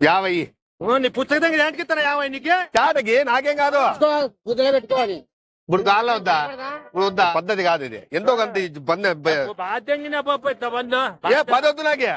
యాభై నీ పుస్తకం ఏంటికి ఇస్తాను యాభై నీకు? చాటకి నాకేం కాదు. పెట్టుకోవాలి ఇప్పుడు కాళ్ళ వద్దా? ఇప్పుడు వద్దా? పద్ధతి కాదు ఇది. ఎంతో కొంత బంద ఏ పది వద్దు నాకే.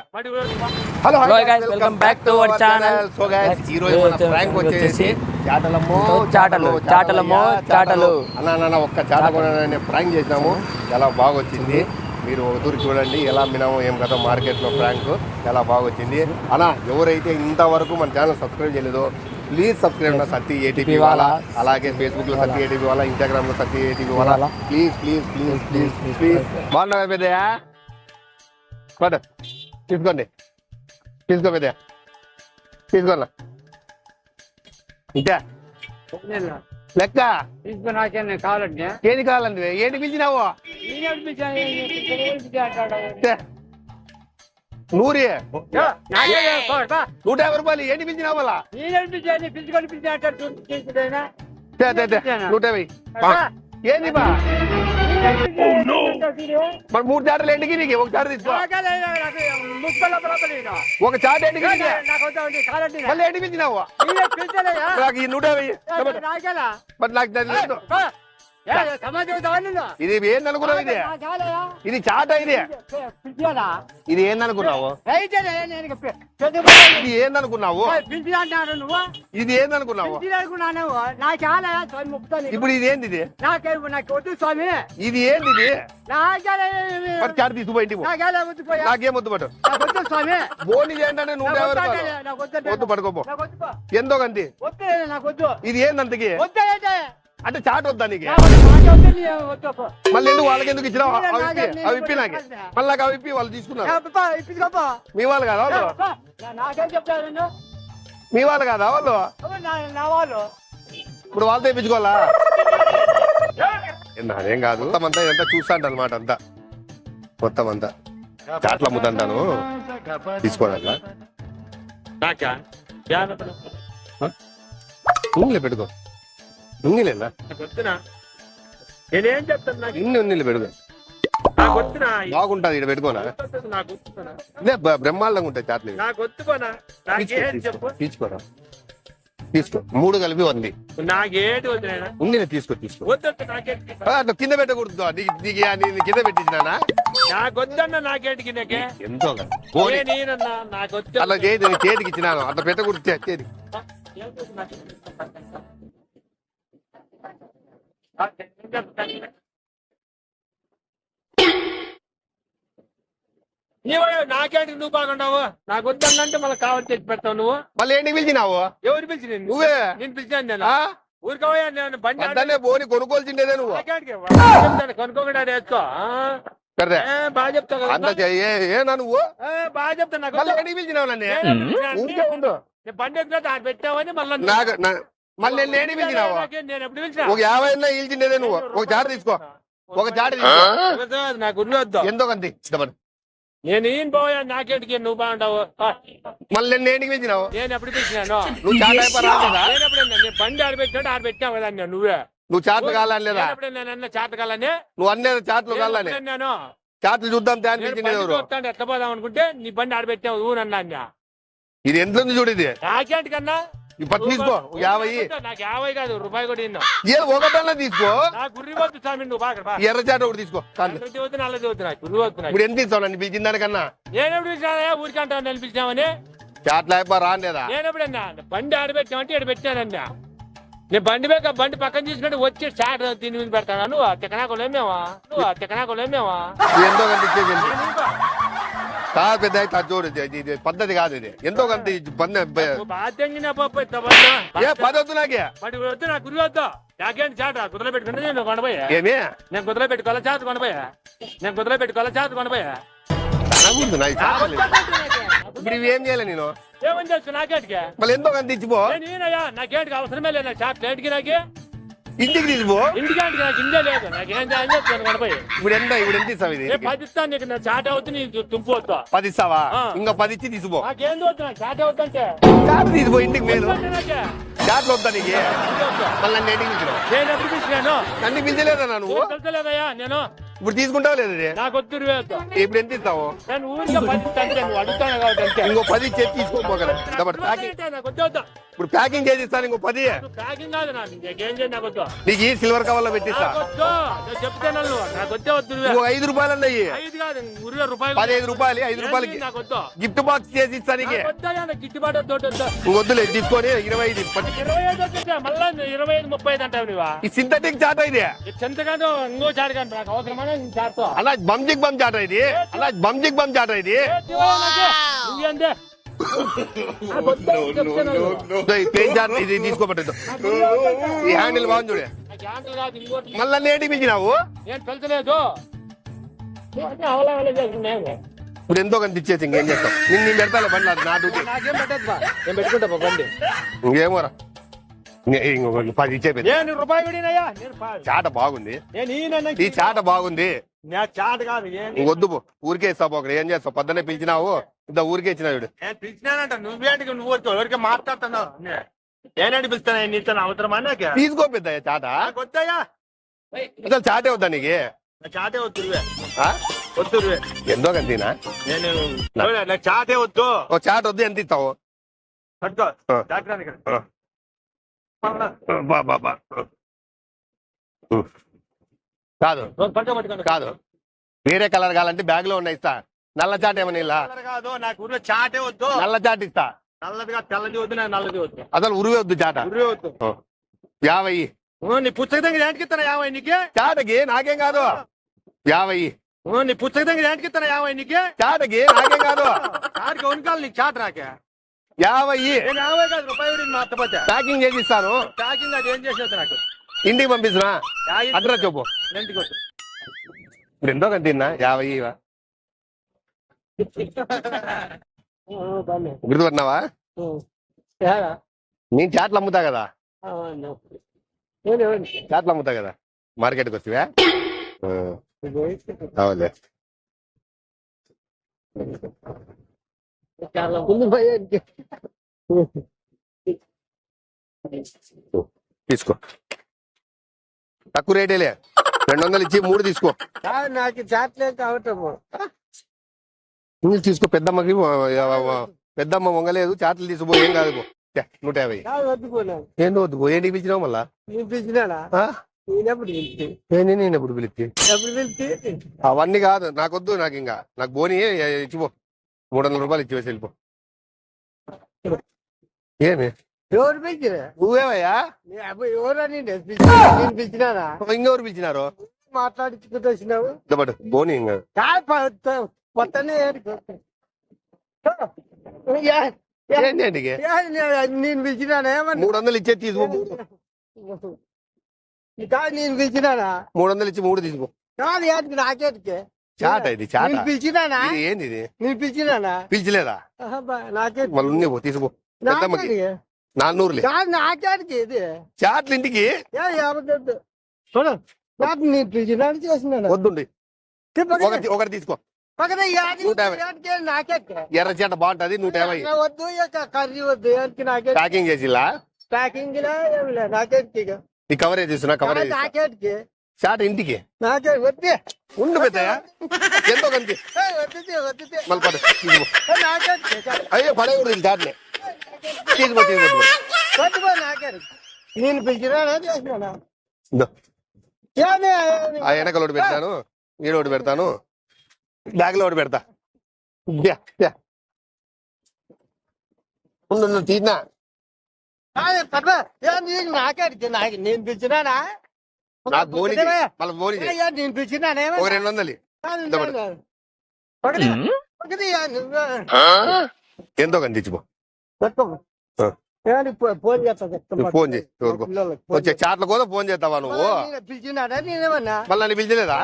Hello guys, welcome back to our channel. So guys ఈ రోజు మన ప్రాంక్ వచ్చేసి చాటలమ్మో చాటలు, చాటలమ్మో, చాటలు. అన్న అన్న ఒక్క చాట కొనని ప్రాంక్ చేసినాము. చాలా బాగా వచ్చింది మీరు ఒక తూరు చూడండి ఎలా మినాము ఏం కదా మార్కెట్లో ప్రాంక్ చాలా బాగా వచ్చింది అన్న ఎవరైతే ఇంతవరకు మన ఛానల్ సబ్స్క్రైబ్ చేయలేదో ప్లీజ్ సబ్స్క్రైబ్ నా సత్తి ఏటీపీ వాళ్ళ అలాగే ఫేస్బుక్లో సత్తి ఏటీపీ వాళ్ళ ఇన్స్టాగ్రామ్లో సత్తి ఏటీపీ వాళ్ళ please please please please please బాగున్నా పెద్దయా పద తీసుకోండి. తీసుకో పెద్దయా తీసుకోన్నా ఇంకా లెక్క తీసుకుని నాకేం కావాలంటే ఏది కావాలండి ఏంటి పిలిచినావు. నూరి నూట యాభై రూపాయలు ఏంటి పిలిచినావు ఛే. నూట యాభై ఏంది బా మరి మూడు చాటలు ఎండికి నీకు ఒక చాట తీసుకో ఒక చాట ఎండికి నీకు మళ్ళీ ఎండి పిలిచినావు నాకు ఈ నూట యాభై మరి నాకు దాని లేదు. ఇది ఏంది అనుకున్నావు ఇది ఇది? చాట ఇది? ఇది ఏందనుకున్నావు? ఇది ఏందనుకున్నావు? నువ్వు? ఇది ఏందనుకున్నావు? ఇప్పుడు ఇది ఏంది ఇది ఇది ఏంది ఇది చాట నాకేం వద్దు పట్టు. బోని ఏంటంటే నూట యాభై రూపాయలు వద్దు వద్దు పడుకోపో. నాకు వద్దు పో. ఎంతో కంది ఇది ఏందంతకి అంటే చాట వద్దా నీకు. మళ్ళీ ఎందుకు వాళ్ళకి ఎందుకు ఇచ్చినావు? అవి ఇప్పి నాకే- మళ్ళీ అవి ఇప్పి వాళ్ళు తీసుకున్నారు. మీ వాళ్ళు కాదా వాళ్ళు? మీ వాళ్ళు కాదా వాళ్ళు? వాళ్ళు? ఇప్పుడు వాళ్ళతో ఇప్పించుకోవాలా నాదేం కాదు. మొత్తం అంతా ఎంత చూస్తాంట అనమాట అంతా. మొత్తం అంతా. చాట్ల అమ్ముతాంటాను. తీసుకోవాలా? పెట్టుకో. వద్దునా? నేనేం చెప్తాను ఇన్ని బాగుంటది ఇక్కడ పెట్టుకోనా బ- బ్రహ్మాండంగా ఉంటాయి చాట్లు. తీసుకోరా తీసుకో మూడు కలిపి ఉంది ఉన్నిలే తీసుకో తీసుకో. అట్లా కింద పెట్టకూడదు. నీకు కింద నాకే ఎంతో అట్లా చేతికి ఇచ్చినాను. అట్లా పెట్టకూడదు చే- చేతి నీవు నాకేంటి నువ్వు బాగున్నావు? నాకు వద్దన్నంటే మళ్ళీ కావాలి తెచ్చి పెడతావు నువ్వు. మళ్ళీ ఏంటి పిలిచినావు? ఎవరు పిలిచి నేను నువ్వే. నేను పిలిచాను నేను. ఆ? ఊరుకోవయ్యా నేను బండి పోని నువ్వు. కొనుక్కోకుండా వేసుకో. ఆ? కర్రే ఏ, బాగా చెప్తావు నువ్వు? బాగా చెప్తాను పిలిచినావు నన్ను? పిలిచాను. బండి దాన్ని పెట్టావని మళ్ళీ మళ్ళీ నేను పిలిచినావు ఒక యాభై అయినా ఇల్చిండేదే నువ్వు? ఒక చాట తీసుకో. ఒక చాట తీసుకో. వద్దు, నాకు ఎంతో కంది ఇష్టపడి నేను ఈయన పోయా? నాకేంటికి నువ్వు బాగుంటావు. మళ్ళీ నేను ఏంటికి పిలిచినావు? నేను ఎప్పుడు పిలిచినాను నువ్వు నేను బండి ఆడబెట్టినట్టు ఆడబెట్టావు కదా నేను నువ్వే. నువ్వు చాట్లు కాలని లేదా నేను అన్న? చాతకాలని నువ్వు అన్నేది చాట్లు కాలని నేను చాట్లు చూద్దాం చూస్తాను ఎట్లా పోదాం అనుకుంటే నీ బండి ఆడబెట్టావు ఊరన్నా అన్నా. ఇది ఎంత చూడు ఇది? నాకేంటి కన్నా? ఇప్పుడు తీసుకో ఒక యాభై. నాకు యాభై కాదు రూపాయి కూడా తీసుకో. గుర్రి వద్దు స్వామి నువ్వు బాగా బా. ఈ ఎర్ర చాట ఒకటి తీసుకో చాలు. నల్లది వద్దు నల్లది వద్దు నాకు గుర్రి వద్దు నాకు. ఇప్పుడు ఎంత ఇస్తావు నన్ను? పిలిచిన దానికన్నా. నేను ఎప్పుడు పిలిచానా ఊరికి నేను చాట్ల అయిపోయి రాలేదా? నేను ఎప్పుడన్నా బండి ఆడబెట్టామంటే ఇక్కడ పెట్టానన్నా. నేను బండి మీద బండి పక్కన తీసుకుంటే వచ్చి చాట్ దీని మీద పెడతాను? నువ్వు? తిక్కనాకులు ఏమేవా? నువ్వు? తిక్కనాకులు ఏమేవా? ఇది ఎంతో ఎంత? కాదు పెద్ద చూడు ఇది- పద్ధతి కాదు ఇది. ఎంతో కంత. ఏ నాకే. మరి వద్దు నాకు గురి వద్దు. నాకేంటి చాట? కుదరలో పెట్టుకుంటే నేను కొనబోయా? ఏమి? నేను కుదరలో పెట్టి కొల చాత కొనబోయా? నేను కుదరలో పెట్టి కొల చాత కొనబోయా? అనకూడదు నాకు. చాలు. ఇప్పుడు ఇవి ఏం చేయాలి నేను? ఏమని చేస్తా నాకేటికి? మళ్ళీ ఎంతో కంత ఇచ్చిపో. నేను ఈయనయ్యా నాకేంటికి అవసరమే లేదు చాట్ నాకు? ఇంటికి తీసిపో నాకు లేదు. నాకేం చెప్తాను కొనబోయి ఇప్పుడు ఎంత ఇప్పుడు ఎంత ఇస్తావు ఇది? ఏ పది ఇస్తాను నీకు నా చాట అవుతుంది తుంపు వద్దు పది ఇస్తావా? ఆ. ఇంకా పది ఇచ్చి తీసిపో నాకేం వద్దు నాకు చాట అవుతుంటే చాట తీసిపో ఇంటికి మేలు. చాట్లు వద్దా నీకు. మళ్ళీ నన్ను ఇంటికి నేను ఎప్పుడు పిలిచినాను నన్ను పిలిచలేదా నువ్వు? తెలుసలేదయ్యా నేను. ఇప్పుడు తీసుకుంటావు లేదు? నాకు వద్దు ఇరవై వద్దు. ఇప్పుడు ఎంత ఇస్తావు? నేను ఊరికే పది ఇస్తా అంతే నువ్వు అడుగుతాను కాబట్టి అంతే. ఇంకో పది ఇచ్చేది తీసుకోపోగలరు ప్యాకింగ్ నాకు వద్దు వద్దు. ఇప్పుడు ప్యాకింగ్ చేసి ఇస్తాను ఇంకో పది ప్యాకింగ్ కాదు నాకు ఇంకేం చేయండి నాకు వద్దు నీకు ఈ సిల్వర్ కవర్లో పెట్టిస్తా నువ్వు నాకు వద్దే ఐదు రూపాయలు అయ్యి ఐదు కాదు ఇరవై రూపాయలు పదిహేను రూపాయలు ఐదు రూపాయలకి నాకు వద్దు గిఫ్ట్ బాక్స్ చేసి ఇస్తా నీకు గిట్టుబాటు వద్దులే తీసుకొని ఇరవై ఐదు. ఇరవై ఐదు మళ్ళా ఇరవై ఐదు ముప్పై ఐదు అంటావు నువ్వా ఈ సింథటిక్ చాట ఇది ఇంకో చాడు కానీ నాకు అవసరమైన చాడుతో అలా బంజిక్ బమ్ చాట ఇది అలా బంజిక్ బమ్ చాట ఇది ఇదో తీసుకోబట్టదు ఈ హ్యాండిల్ బాగుంది చూడే. మళ్ళా నేటికి పిలిచినావు ఇప్పుడు ఎంతో కొంత ఇచ్చేసి ఇంకేం చేస్తాం నేను నేను పెడతాను బండి అది నా డ్యూటీ. నేను పెట్టుకుంటా బా బండి. ఇంకేమోరా ఇంకొక పది ఇచ్చే పెద్ద. నేను రూపాయి పడినయ్యా నేను పా- చాట బాగుంది. ఈ చాట బాగుంది. నా చాట కాదు వద్దు పో. ఊరికే ఇస్తావు ఒకటి ఏం చేస్తావు? పొద్దున్నే పిలిచినావు. ఇంత ఊరికే ఇచ్చినావు చూడు. నేను పిలిచినానంట నువ్వేంటికి నువ్వు వచ్చావు? ఎవరికి మాట్లాడుతున్నావు? నేనేంటి పిలుస్తాను? నీతో అవసరమా నాకు? తీసుకో పెద్ద చాట. నాకు అసలు చాటే వద్దా నీకు? నా చాటే వద్దు ఇరువే. ఆ? వద్దు ఇరువే. ఎంతో కంతీనా నేను ఎవరే, నాకు చాటే వద్దు. ఓ చాట వద్దు ఎంత ఇస్తావు? పట్టుకో. ఆ. డాక్టర్ ఇక్కడ ఆ. బా బా బా. ఉ. కాదు. పట్టుకో కాదు. వేరే కలర్ కావాలంటే బ్యాగ్లో ఉన్నాయి ఇస్తా. నల్ల చాట ఏమన్నా కాదు నాకు ఊరిలో చాటే వద్దు. నల్ల చాట ఇస్తా. నల్లదిగా తెల్లది వద్దు నాకు నల్లది వద్దు. అసలు ఉరివే వద్దు చాట. ఉరివే వద్దు. యాభై. నీ పుస్తకం దగ్గర ఏంటికి ఇస్తాను యాభై నీకే? చాటకి నాకేం కాదు. యాభై. నీ పుస్తకం దగ్గర ఏంటికి ఇస్తాను యాభై నీకే? చాటకి నాకేం కాదు. చాటికి వనుకాలి నీకు చాట రాకే? యాభై. యాభై కాదు రూపాయి పడింది మా అత్తపోతే. ప్యాకింగ్ చేసి ఇస్తాను. ప్యాకింగ్ అది ఏం చేసేది నాకు? ఇంటికి పంపిస్తున్నా. అడ్రస్ చెప్పు. ఇంటికి ఇప్పుడు ఎంతో కంటిన్నా యాభై? గుర్తుపట్టినావా? నేను చాట్లు అమ్ముతా కదా? చాట్లు అమ్ముతా కదా? మార్కెట్కి వస్తావా? అవులే తీసుకో. తక్కువ రేటేలే. రెండు వందలు ఇచ్చి మూడు తీసుకో. నాకు చాట్లే కావటము. ఇంగ్లీష్ తీసుకో పెద్దమ్మకి పెద్దమ్మ వంగలేదు చాట్లు తీసుకో ఏం కాదు నూట యాభై. వద్దుకున్నాను ఏందో వద్దు పో. ఏంటికి పిలిచినావు మళ్ళా? నేను ఎప్పుడు పిలిచి అవన్నీ కాదు నాకొద్దు నాకు ఇంకా. నాకు బోని ఇచ్చిపో మూడు వందల రూపాయలు ఇచ్చి వెళ్ళిపో ఏమి? ఎవరు పిలిచినా? నువ్వేవయ్యా ఎవరని ఇంకెవరు పిలిచినారు? మాట్లాడించుకుంటూ వచ్చినావు? ఇదపట్టు బోని ఇంకా. కాదు ప- పొత్తనే ఏడుకో. ఏ- ఏ- ఏంటి ఏంటికి ఏ, నేను నేను పిలిచినానా? మూడు వందలు ఇచ్చే తీసుకో. కాదు నేను పిలిచినానా? మూడు వందలు ఇచ్చి మూడు తీసుకో. కాదు ఏంటికి నాకేటికి చాట ఇది చాట. నేను పిలిచినానా? ఏంది ఇది? నేను పిలిచినానా? పిలిచలేదా? నాకేటికి మళ్ళీ పో తీసుకో. పెద్దమ్మకి నాన్నూరులే. కాదు నాకేటికి ఇది. చాట్లు ఇంటికి? ఏ ఏమద్దు చూడు నాకు నేను పిలిచినాడు చేసినాను. వద్దుండి. ఒకటి ఒకటి తీసుకో. ఎర్ర చీట బాగుంటది నూట యాభై. వద్దు కర్రీ వద్దు నాకే ప్యాకింగ్ చేసిలా? ప్యాకింగ్. నీ కవరేజ్ ఇస్తున్నా కవరేజ్ ఇంటికి? నాకే వద్దే. ఉండు పెద్దయ్య. ఎంతో వద్దుతే మళ్ళీ పడు. అయ్యో పడకూడదు చాట్లే తీసుకో తీసుకో నేను పెడతాను. ఒకటి బ్యాగ్లో పెడతా యా, యా. ఉండు నీకు నాకు నేను పిలిచినానా? నేను పిలిచినానా ఒక రెండు వందలు. ఎంతో కంది ఫోన్ చేస్తా ఫోన్ వచ్చే చాట్ల కోసం ఫోన్ చేస్తావా నువ్వు? నేను పిలిచినాడా నేనేమన్నా? మళ్ళీ నన్ను పిలిచలేదా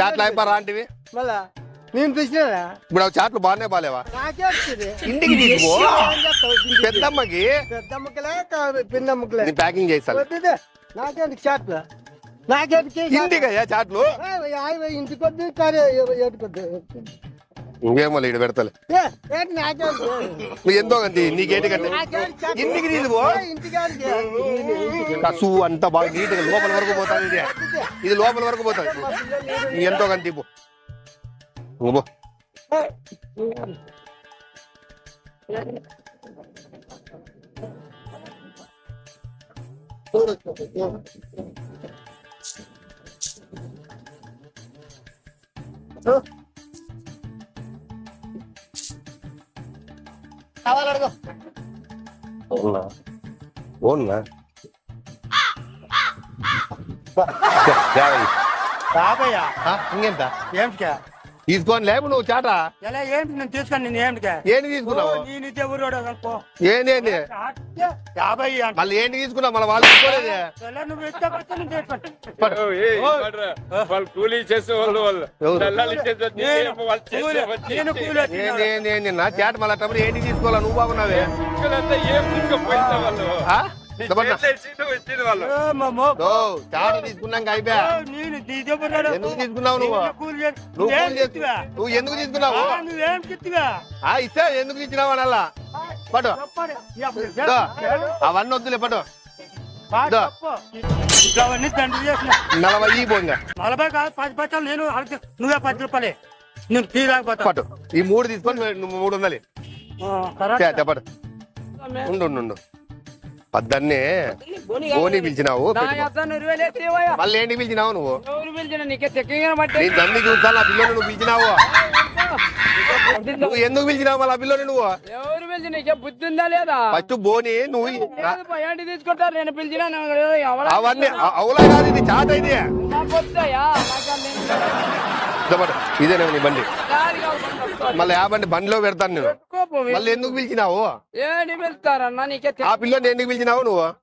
చాట్లు అయిపోయి రాంటివి మళ్ళా నేను పిలిచినాడా ఇప్పుడు ఆ చాట్లు బాగానే వచ్చింది. ఇంటికి తీసుకో. పెద్దమ్మకి? పెద్దమ్మకలే కా- పిన్నమ్మకలే నీ ప్యాకింగ్ చేస్తాను. నాకేంటికి చాట్ల? నాకేంటికి ఇంటికి అయ్యా చాట్లు? ఇంటికి వద్దు ఇంకేమో ఇటు పెడతలే ఏ, ఏంటి నాకే ఉంది? నువ్వు ఎంతో కంది నీకేంటి కంటే నాకేంటి చెత్త? ఇంటికి నీది పో. ఏ, ఇంటికి ఏంటి? ఇంటికి. కసు అంతా బాగా నీట్గా లోపల వరకు పోతుంది ఇది ఇది లోపల వరకు పోతుంది నీ ఎంతో కంది పో నువ్వు పో. కావాలి అడుగు. అవునా ఓన్నా బాబయ్య ఇంకెంత ఏమిటికా తీసుకొని లేవు నువ్వు చాట. ఎలా ఏంటి నేను తీసుకొని నేను ఏమిటికా ఏంటి తీసుకున్నావు? నేను ఇచ్చే ఊరోడు అనుకో ఏంటి యాభై అంట. మళ్ళీ ఏంటి తీసుకున్నావు? మళ్ళీ వాళ్ళు కూలీ చేసే వాళ్ళు నేను చాట మళ్ళీ ఏంటి తీసుకోవాలా? నువ్వు బాగున్నావే. ఏం వాళ్ళు? తీసుకున్నాక అయిపోయా? ఎందుకు తీసుకున్నావు నువ్వు? నువ్వు ఎందుకు తీసుకున్నావు? ఇస్తే ఎందుకు ఇచ్చినావు దో. చెప్పు. అవన్నీ వద్దులే నలభై పోంగా. నలభై కాదు పది పచ్చాలు నేను అడిగితే నువ్వే పది రూపాయలే. నేను తీరాకపోతా పట్టు. ఈ మూడు తీసుకొని నువ్వు మూడు వందలు. చే, చే, పట్టు. ఉండు ఉండు ఉండు. పద్దన్నే బోని పిలిచినావు. మళ్ళీ ఏంటి పిలిచినావు నువ్వు? నేను దాన్ని చూస్తాను ఆ పిల్లని నువ్వు పిలిచినావు. నువ్వు ఎందుకు పిలిచినావు మళ్ళీ ఆ పిల్లని నువ్వు? ఎవరు పిలిచి నీకే బుద్ధి ఉందా లేదా? ఫస్ట్ బోని నువ్వు నా- ఏంటి తీసుకుంటారు? నేను పిలిచినా అవన్నీ అవులా కాదు ఇది చాట ఇది. పట్టు. ఇదేనా నీ బండి. మళ్ళీ ఆ బండి బండిలో పెడతాను నేను. మళ్ళీ ఎందుకు పిలిచినావు? ఆ పిల్లని ఎందుకు పిలిచినావు నువ్వు?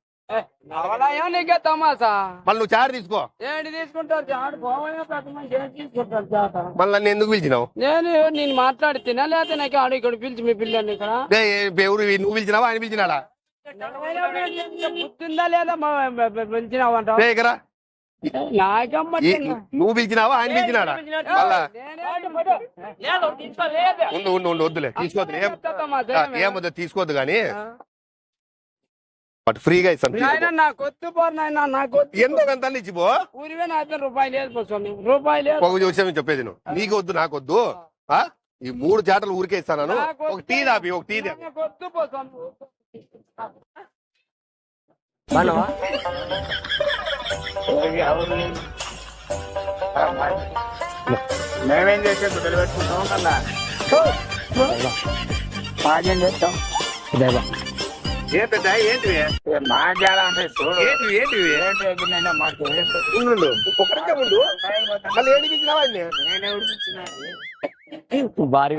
నీకే తమాసా మళ్ళీ నువ్వు చాట తీసుకో. ఏంటి చాట? మళ్ళీ నన్ను ఎందుకు పిలిచినావు? నేను నేను మాట్లాడితేనా? లేకపోతే నాకు ఆడు ఇక్కడ పిలిచి మీ పిల్లని ఇక్కడ? ఎవరు నువ్వు పిలిచినావా? ఆయన పిలిచినాడా? లేదా? నాకమ్మ ఈ- నువ్వు పిలిచినావా? ఆయన పిలిచినాడా? ఉండు ఉండు ఉండు వద్దులే. తీసుకోవద్దు ఏమొద్దు తీసుకోవద్దు కానీ బట్ ఫ్రీగా ఇస్తాను నాకు వద్దు నాయన నాకు ఇచ్చిపో? ఊరివే లేదు స్వామి లేదు. ఒక విషయం చెప్పేది నువ్వు. నీకు వద్దు నాకు వద్దు. ఆ? ఈ మూడు చాటలు ఊరికే ఇస్తాను ఒక టీ దాపి ఒక టీ దాపి స్వామి మేమేం చేసాం పెట్టుకుంటాం కన్నా మాకేం చేస్తాం? ఏ పెద్ద ఏంటివి? మాకేయాలంటే చూడు. ఏంటివి ఏంటివి? ఏంటి ఎగిరినైనా మాకు ఉండు, ఉండు. ఒక్క నిమిషం ఉండు. మళ్ళీ ఏంటి పిలిచినావా ఆయన్ని? నేనే ఉడిపించిన భారీ.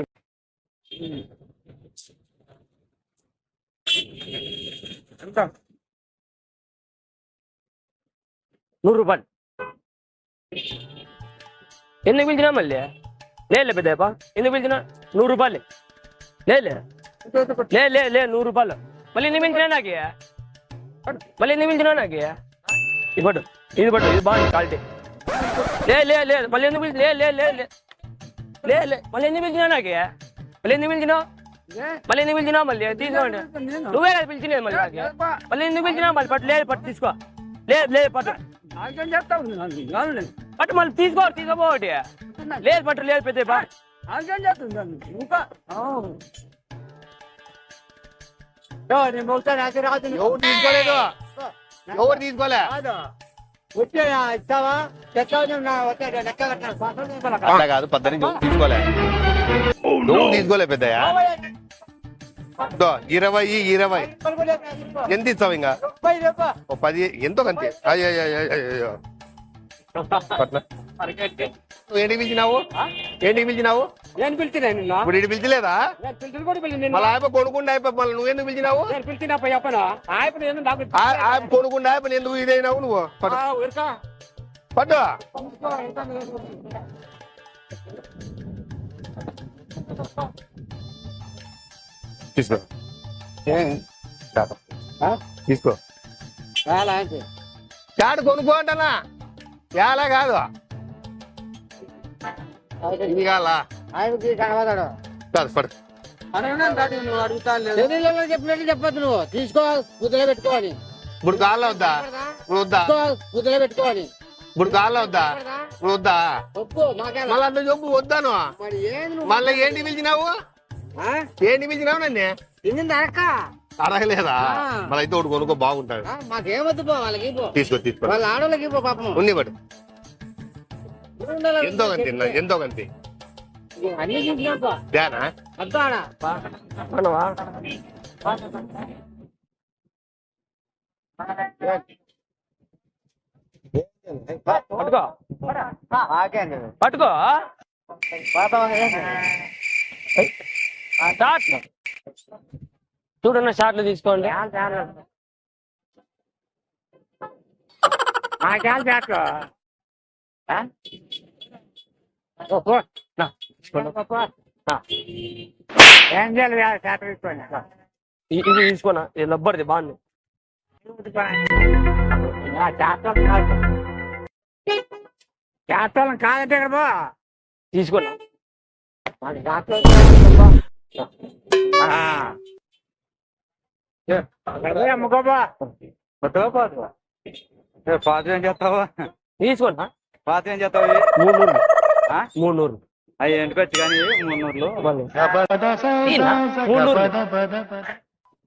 నూరు రూపాయలు. ఎందుకు పిలిచినా మళ్ళీ? లేలే పెద్దప్ప ఎందుకు పిలిచినా నూరు రూపాయలు. లేలే లే లే లే నూరు రూపాయలు. మళ్ళీ ఎందుకు పిలిచినా నాకే? మళ్ళీ ఎందుకు పిలిచినా నాకే? ఇది పట్టు ఇది పట్టు ఇది బాగుంది క్వాలిటీ. లే లే లే మళ్ళీ ఎందుకు పిలిచి లే లే లే లే. లే లే మళ్ళీ ఎందుకు పిలిచినా నాకే? మళ్ళీ ఎందుకు పిలిచినావు? మళ్ళీ ఎందుకు పిలిచినావు మళ్ళీ? తీసుకోండి నువ్వే కదా పిలిచినది మళ్ళీ నాకే. మళ్ళీ ఎందుకు పిలిచినావు మళ్ళీ? పట్టు లేదు పట్టు తీసుకో. లేదు లేదు పట్టు. పట్టు మళ్ళీ తీసుకో తీసుకోపోటి. లేదు పట్టు లేదు పెద్ద పా ఎవరు తీసుకోలేదు? ఎవరు తీసుకోలే? వచ్చే ఇస్తావా? తెచ్చావు నా వచ్చే అట్లా కాదు పద్దరి నువ్వు తీసుకోలే. నువ్వు తీసుకోలే పెద్దయ్య? దో, ఇరవై ఇరవై. ఎంత ఇస్తావు ఇంకా ఓ పది ఎంతో కంతే అయ్యో అయ్యో, ఏంటికి పిలిచినావు? ఏంటికి పిలిచినావు? నేను పిలిచిన నిన్న? ఇప్పుడు ఇటు పిలిచలేదా? మళ్ళీ ఆయన కొనుక్కుండా అయిపోయి మళ్ళీ నువ్వు ఎందుకు పిలిచినావు? నేను పిలిచిన చెప్పనా ఆయన కొనుక్కుండా అయిపోయి ఎందుకు ఇదైనావు నువ్వు? పట్టు. పట్టు. తీసుకో. తీసుకో. చాట కొనుక్కో అంటనా ఎలా కాదు. చెప్పినట్టు చెప్పొద్దు నువ్వు. తీసుకో గుద్దలో పెట్టుకోవాలి. ఇప్పుడు కాళ్ళ వద్దా? వద్దా? గుద్దలో పెట్టుకోవాలి. ఇప్పుడు కాళ్ళ వద్దా? ఇప్పుడు వద్దా? మళ్ళీ చెప్పు వద్దాను మరి ఏంది నువ్వు? మళ్ళీ ఏంటి పిలిచినావు? ఏంటి పిలిచినావు నన్ను? తిన్నింది ఆ. మళ్ళీ అయితే ఒకటి కొనుక్కో బాగుంటాడు. మాకేమొద్దు పో వాళ్ళకి పో. తీసుకో తీసుకో. వాళ్ళ ఆడవాళ్ళకి పో పాపం. ఉన్ని పడు. ఎంతో కంతి ఎంతో కంతి అన్ని మనవా పట్టుకో. పట్టుకో. స్టార్ట్ చూడన్న షార్ట్లు తీసుకోండి. నాకేం ఏం చేయాలి? తీసుకోండి. ఇది తీసుకోనా? ఇది లబ్బర్ది బాగుంది. చేస్తాం కాదంటే ఇక్కడ తీసుకోనా? అమ్ముకోబా పాత ఏం చేస్తావా తీసుకోనా పాత ఏం చేస్తావు మూడు నూరు ఆ? మూడు నూరు అవి ఎండుకొచ్చి కానీ? మూడు నూరు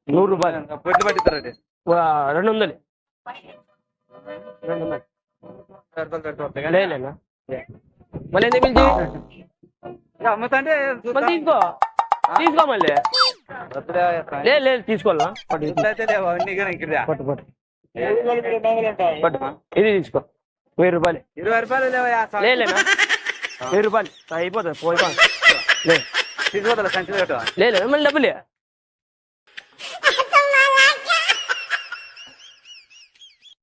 నూరు రూపాయలు పొట్టి పట్టిస్తారు వా, రెండు వందలు రెండు వందలు మళ్ళీ ఎందుకు పిలిచి మళ్ళీ తీసుకో తీసుకో మళ్ళీ. లేదు లేదు తీసుకోవాలా? ఇది తీసుకో. వెయ్యి రూపాయలు. ఇరవై రూపాయలు లేవా లేనా వెయ్యి రూపాయలు. అయిపోతుంది. పోయి లే. తీసుకోదా సంచి పెట్టు. లేదు మళ్ళీ డబ్బులే